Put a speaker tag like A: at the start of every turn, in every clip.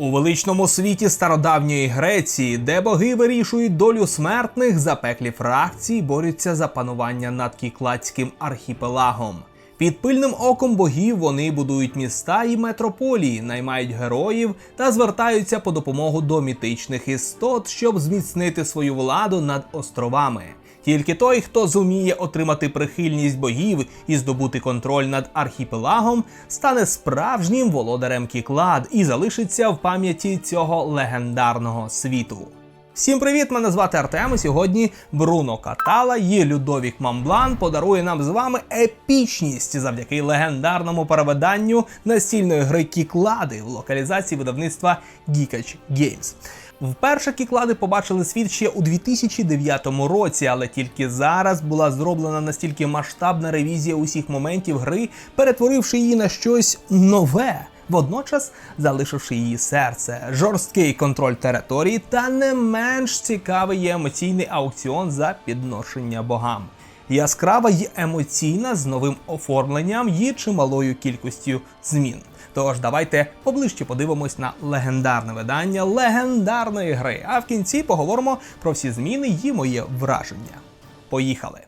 A: У величному світі стародавньої Греції, де боги вирішують долю смертних, запеклі фракції борються за панування над кікладським архіпелагом. Під пильним оком богів вони будують міста і метрополії, наймають героїв та звертаються по допомогу до мітичних істот, щоб зміцнити свою владу над островами. Тільки той, хто зуміє отримати прихильність богів і здобути контроль над архіпелагом, стане справжнім володарем Кіклад і залишиться в пам'яті цього легендарного світу. Всім привіт! Мене звати Артем. Сьогодні Бруно Катала і Людовік Мамблан подарує нам з вами епічність завдяки легендарному перевиданню настільної гри Кіклади в локалізації видавництва Geekage Games. Вперше кіклади побачили світ ще у 2009 році, але тільки зараз була зроблена настільки масштабна ревізія усіх моментів гри, перетворивши її на щось нове. Водночас залишивши її серце, жорсткий контроль території та не менш цікавий і емоційний аукціон за підношення богам. Яскрава й емоційна з новим оформленням і чималою кількістю змін. Тож давайте поближче подивимось на легендарне видання легендарної гри. А в кінці поговоримо про всі зміни і моє враження. Поїхали!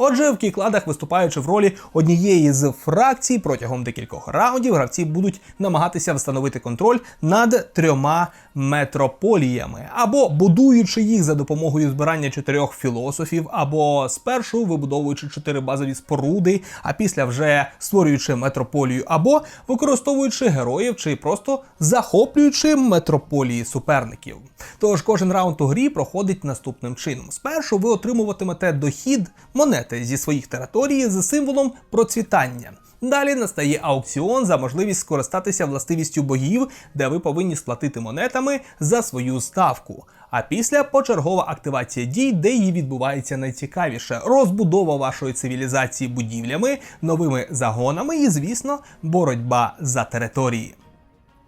A: Отже, в кікладах, виступаючи в ролі однієї з фракцій, протягом декількох раундів гравці будуть намагатися встановити контроль над трьома метрополіями, або будуючи їх за допомогою збирання чотирьох філософів, або спершу вибудовуючи чотири базові споруди, а після вже створюючи метрополію, або використовуючи героїв чи просто захоплюючи метрополії суперників. Тож кожен раунд у грі проходить наступним чином: спершу ви отримуватимете дохід монет зі своїх територій з символом процвітання. Далі настає аукціон за можливість скористатися властивістю богів, де ви повинні сплатити монетами за свою ставку. А після почергова активація дій, де її відбувається найцікавіше: розбудова вашої цивілізації будівлями, новими загонами і, звісно, боротьба за території.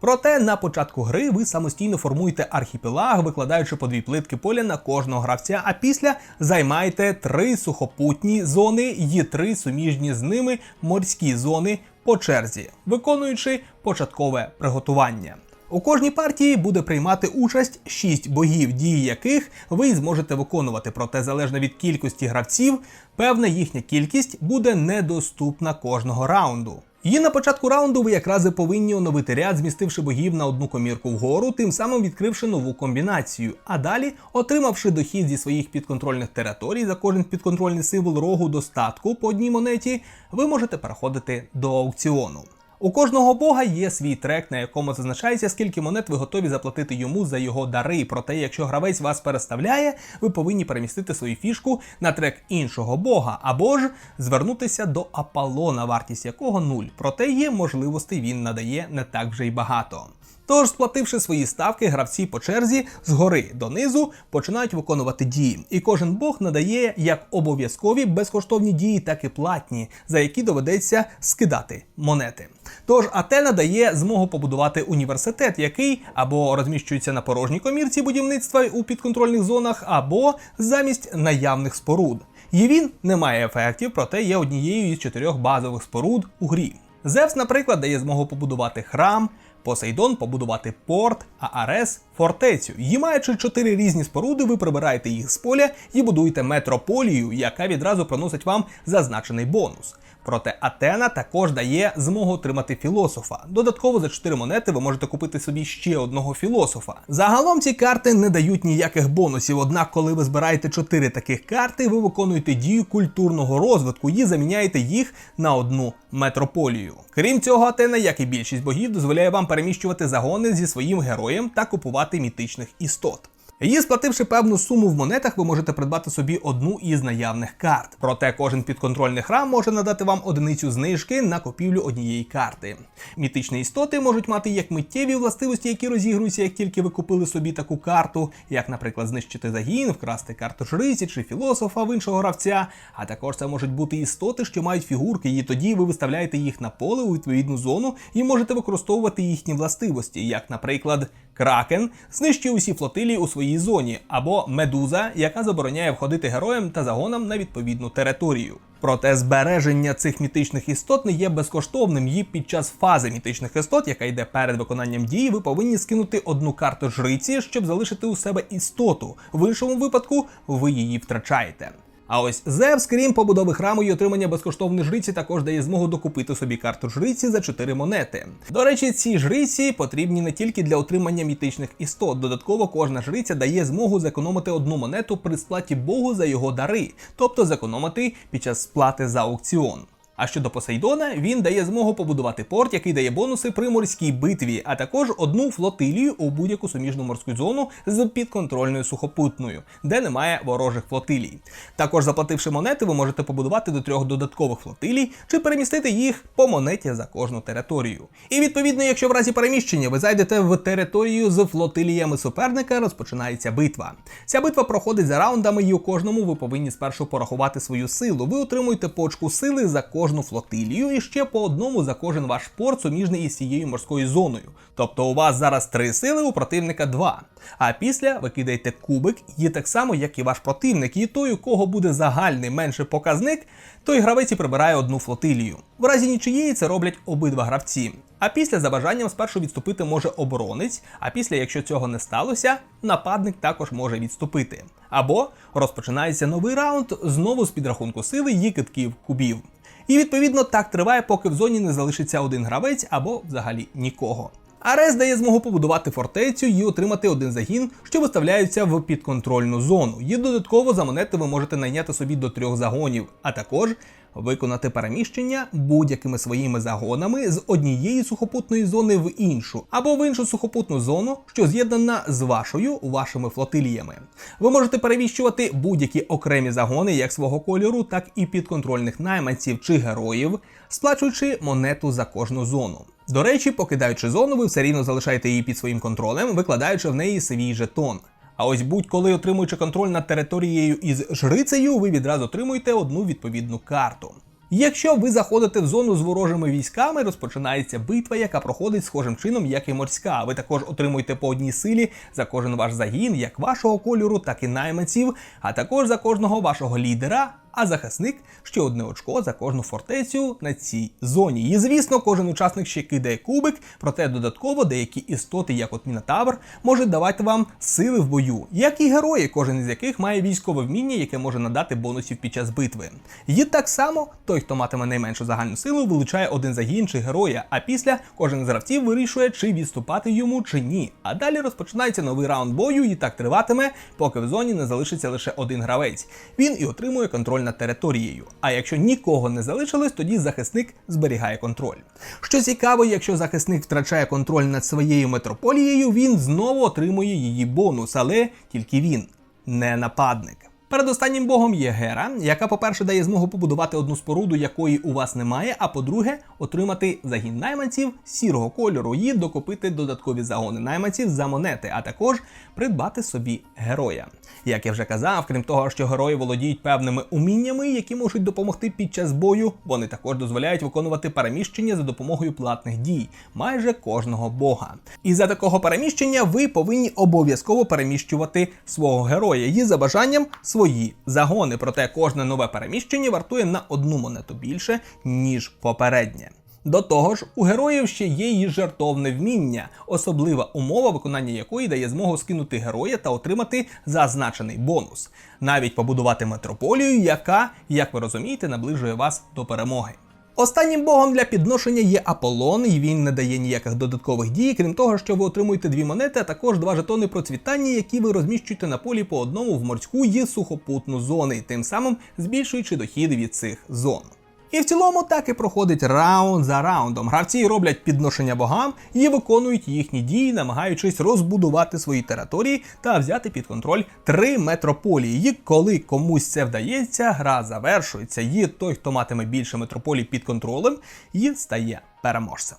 A: Проте на початку гри ви самостійно формуєте архіпелаг, викладаючи по дві плитки поля на кожного гравця, а після займаєте три сухопутні зони і три суміжні з ними морські зони по черзі, виконуючи початкове приготування. У кожній партії буде приймати участь 6 богів, дії яких ви зможете виконувати, проте залежно від кількості гравців, певна їхня кількість буде недоступна кожного раунду. І на початку раунду ви якраз і повинні оновити ряд, змістивши богів на одну комірку вгору, тим самим відкривши нову комбінацію. А далі, отримавши дохід зі своїх підконтрольних територій за кожен підконтрольний символ рогу достатку по одній монеті, ви можете переходити до аукціону. У кожного бога є свій трек, на якому зазначається, скільки монет ви готові заплатити йому за його дари. Проте, якщо гравець вас переставляє, ви повинні перемістити свою фішку на трек іншого бога, або ж звернутися до Аполлона, вартість якого нуль. Проте є можливостей він надає не так вже й багато. Тож, сплативши свої ставки, гравці по черзі згори донизу починають виконувати дії, і кожен бог надає як обов'язкові безкоштовні дії, так і платні, за які доведеться скидати монети. Тож Атена дає змогу побудувати університет, який або розміщується на порожній комірці будівництва у підконтрольних зонах, або замість наявних споруд. І він не має ефектів, проте є однією із чотирьох базових споруд у грі. Зевс, наприклад, дає змогу побудувати храм. Посейдон побудувати порт, а Арес фортецю. І маючи чотири різні споруди, ви прибираєте їх з поля і будуєте метрополію, яка відразу приносить вам зазначений бонус. Проте Атена також дає змогу отримати філософа. Додатково за 4 монети ви можете купити собі ще одного філософа. Загалом ці карти не дають ніяких бонусів, однак, коли ви збираєте 4 таких карти, ви виконуєте дію культурного розвитку і заміняєте їх на одну метрополію. Крім цього, Атена, як і більшість богів, дозволяє вам переміщувати загони зі своїм героєм та купувати мітичних істот. Її сплативши певну суму в монетах, ви можете придбати собі одну із наявних карт. Проте кожен підконтрольний храм може надати вам одиницю знижки на купівлю однієї карти. Мітичні істоти можуть мати як миттєві властивості, які розігруються, як тільки ви купили собі таку карту, як, наприклад, знищити загін, вкрасти карту жриці чи філософа в іншого гравця. А також це можуть бути істоти, що мають фігурки, і тоді ви виставляєте їх на поле у відповідну зону і можете використовувати їхні властивості, як, наприклад, Кракен знищує усі флотилії у своїй зоні, або медуза, яка забороняє входити героям та загонам на відповідну територію. Проте збереження цих мітичних істот не є безкоштовним. І під час фази мітичних істот, яка йде перед виконанням дії, ви повинні скинути одну карту жриці, щоб залишити у себе істоту. В іншому випадку ви її втрачаєте. А ось Зевс, крім побудови храму і отримання безкоштовної жриці, також дає змогу докупити собі карту жриці за 4 монети. До речі, ці жриці потрібні не тільки для отримання мітичних істот. Додатково кожна жриця дає змогу зекономити одну монету при сплаті Богу за його дари, тобто зекономити під час сплати за аукціон. А щодо Посейдона, він дає змогу побудувати порт, який дає бонуси при морській битві, а також одну флотилію у будь-яку суміжну морську зону з підконтрольною сухопутною, де немає ворожих флотилій. Також заплативши монети, ви можете побудувати до трьох додаткових флотилій чи перемістити їх по монеті за кожну територію. І відповідно, якщо в разі переміщення ви зайдете в територію з флотиліями суперника, розпочинається битва. Ця битва проходить за раундами, і у кожному ви повинні спершу порахувати свою силу. Ви отримуєте почку сили за кожну флотилію і ще по одному за кожен ваш порт суміжний із цією морською зоною. Тобто у вас зараз три сили, у противника два. А після ви кидаєте кубик, і так само, як і ваш противник, і той, у кого буде загальний менший показник, той гравець і прибирає одну флотилію. В разі нічиєї це роблять обидва гравці. А після за бажанням спершу відступити може оборонець, а після, якщо цього не сталося, нападник також може відступити. Або розпочинається новий раунд знову з підрахунку сили і китків кубів. І відповідно так триває, поки в зоні не залишиться один гравець або взагалі нікого. Арес дає змогу побудувати фортецю і отримати один загін, що виставляються в підконтрольну зону. І додатково за монети ви можете найняти собі до трьох загонів, а також виконати переміщення будь-якими своїми загонами з однієї сухопутної зони в іншу, або в іншу сухопутну зону, що з'єднана з вашою вашими флотиліями. Ви можете переміщувати будь-які окремі загони як свого кольору, так і підконтрольних найманців чи героїв, сплачуючи монету за кожну зону. До речі, покидаючи зону, ви все рівно залишаєте її під своїм контролем, викладаючи в неї свій жетон. А ось будь-коли отримуючи контроль над територією із жрицею, ви відразу отримуєте одну відповідну карту. Якщо ви заходите в зону з ворожими військами, розпочинається битва, яка проходить схожим чином, як і морська. Ви також отримуєте по одній силі за кожен ваш загін, як вашого кольору, так і найманців, а також за кожного вашого лідера. А захисник ще одне очко за кожну фортецю на цій зоні. І звісно, кожен учасник ще кидає кубик, проте додатково деякі істоти, як от Мінотавр, можуть давати вам сили в бою, як і герої, кожен із яких має військове вміння, яке може надати бонусів під час битви. І так само той, хто матиме найменшу загальну силу, вилучає один загін чи героя, а після кожен з гравців вирішує, чи відступати йому, чи ні. А далі розпочинається новий раунд бою, і так триватиме, поки в зоні не залишиться лише один гравець. Він і отримує контроль над територією. А якщо нікого не залишилось, тоді захисник зберігає контроль. Що цікаво, якщо захисник втрачає контроль над своєю метрополією, він знову отримує її бонус, але тільки він, не нападник. Перед останнім богом є Гера, яка, по-перше, дає змогу побудувати одну споруду, якої у вас немає, а по-друге, отримати загін найманців сірого кольору і докупити додаткові загони найманців за монети, а також придбати собі героя. Як я вже казав, крім того, що герої володіють певними уміннями, які можуть допомогти під час бою, вони також дозволяють виконувати переміщення за допомогою платних дій майже кожного бога. І за такого переміщення ви повинні обов'язково переміщувати свого героя і за бажанням свої загони. Проте кожне нове переміщення вартує на одну монету більше, ніж попереднє. До того ж, у героїв ще є її жертовне вміння, особлива умова, виконання якої дає змогу скинути героя та отримати зазначений бонус, навіть побудувати метрополію, яка, як ви розумієте, наближує вас до перемоги. Останнім богом для підношення є Аполлон, і він не дає ніяких додаткових дій, крім того, що ви отримуєте дві монети, а також два жетони процвітання, які ви розміщуєте на полі по одному в морську і сухопутну зони, тим самим збільшуючи дохід від цих зон. І в цілому так і проходить раунд за раундом. Гравці роблять підношення богам і виконують їхні дії, намагаючись розбудувати свої території та взяти під контроль три метрополії. І коли комусь це вдається, гра завершується. І той, хто матиме більше метрополій під контролем, і стає переможцем.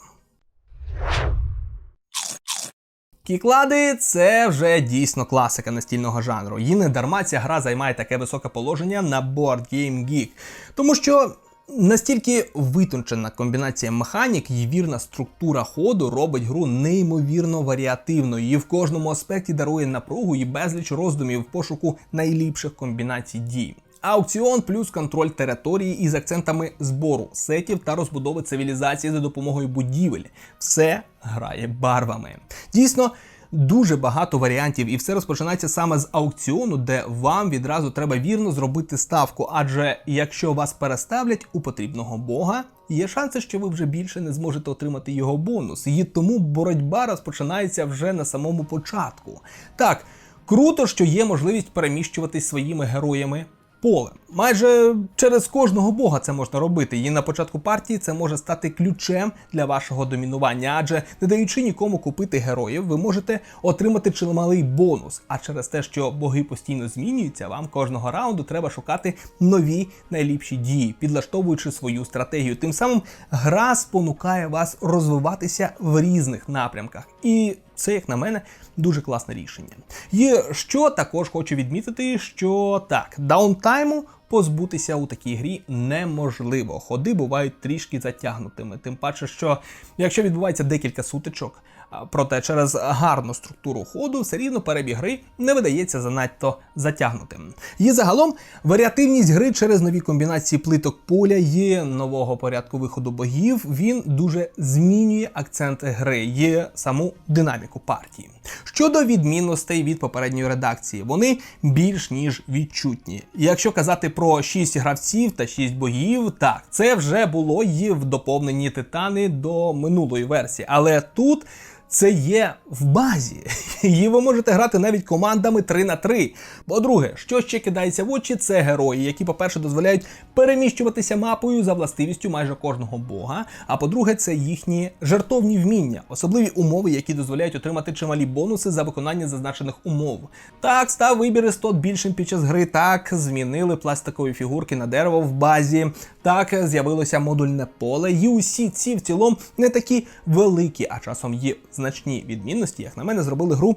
A: Кіклади це вже дійсно класика настільного жанру. І не дарма ця гра займає таке високе положення на Board Game Geek. Тому що Настільки витончена комбінація механік і вірна структура ходу робить гру неймовірно варіативною і в кожному аспекті дарує напругу і безліч роздумів в пошуку найліпших комбінацій дій. Аукціон плюс контроль території із акцентами збору сетів та розбудови цивілізації за допомогою будівель. Все грає барвами. Дійсно. Дуже багато варіантів, і все розпочинається саме з аукціону, де вам відразу треба вірно зробити ставку. Адже якщо вас переставлять у потрібного бога, є шанси, що ви вже більше не зможете отримати його бонус. І тому боротьба розпочинається вже на самому початку. Так, круто, що є можливість переміщуватись своїми героями полем. Майже через кожного бога це можна робити, і на початку партії це може стати ключем для вашого домінування, адже не даючи нікому купити героїв, ви можете отримати чималий бонус. А через те, що боги постійно змінюються, вам кожного раунду треба шукати нові найліпші дії, підлаштовуючи свою стратегію. Тим самим гра спонукає вас розвиватися в різних напрямках. І це, як на мене, дуже класне рішення. І що також хочу відмітити, що так, даунтайму позбутися у такій грі неможливо. Ходи бувають трішки затягнутими. Тим паче, що якщо відбувається декілька сутичок, проте через гарну структуру ходу все рівно перебіг гри не видається занадто затягнутим. І загалом варіативність гри через нові комбінації плиток поля є нового порядку виходу богів. Він дуже змінює акценти гри, є саму динаміку партії. Щодо відмінностей від попередньої редакції, вони більш ніж відчутні. Якщо казати про 6 гравців та 6 богів, так це вже було і в доповненні титани до минулої версії, але тут. Це є в базі, і ви можете грати навіть командами 3 на 3. По-друге, що ще кидається в очі, це герої, які, по-перше, дозволяють переміщуватися мапою за властивістю майже кожного бога. А по-друге, це їхні жартовні вміння, особливі умови, які дозволяють отримати чималі бонуси за виконання зазначених умов. Так, став вибір істот більшим під час гри, так змінили пластикові фігурки на дерево в базі, так з'явилося модульне поле, і усі ці в цілому не такі великі, а часом є значні відмінності, як на мене, зробили гру.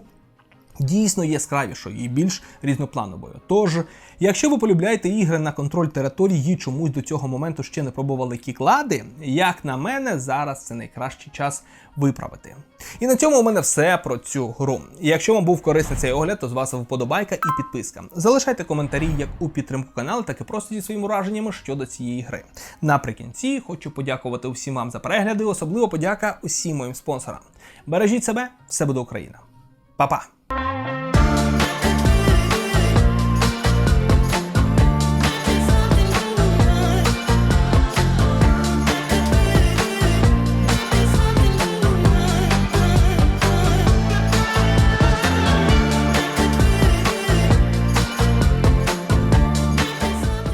A: Дійсно яскравішою і більш різноплановою. Тож, якщо ви полюбляєте ігри на контроль території і чомусь до цього моменту ще не пробували кіклади, як на мене, зараз це найкращий час виправити. І на цьому у мене все про цю гру. Якщо вам був корисний цей огляд, то з вас вподобайка і підписка. Залишайте коментарі як у підтримку каналу, так і просто зі своїми враженнями щодо цієї гри. Наприкінці хочу подякувати усім вам за перегляди, особливо подяка усім моїм спонсорам. Бережіть себе, все буде Україна. Па-па!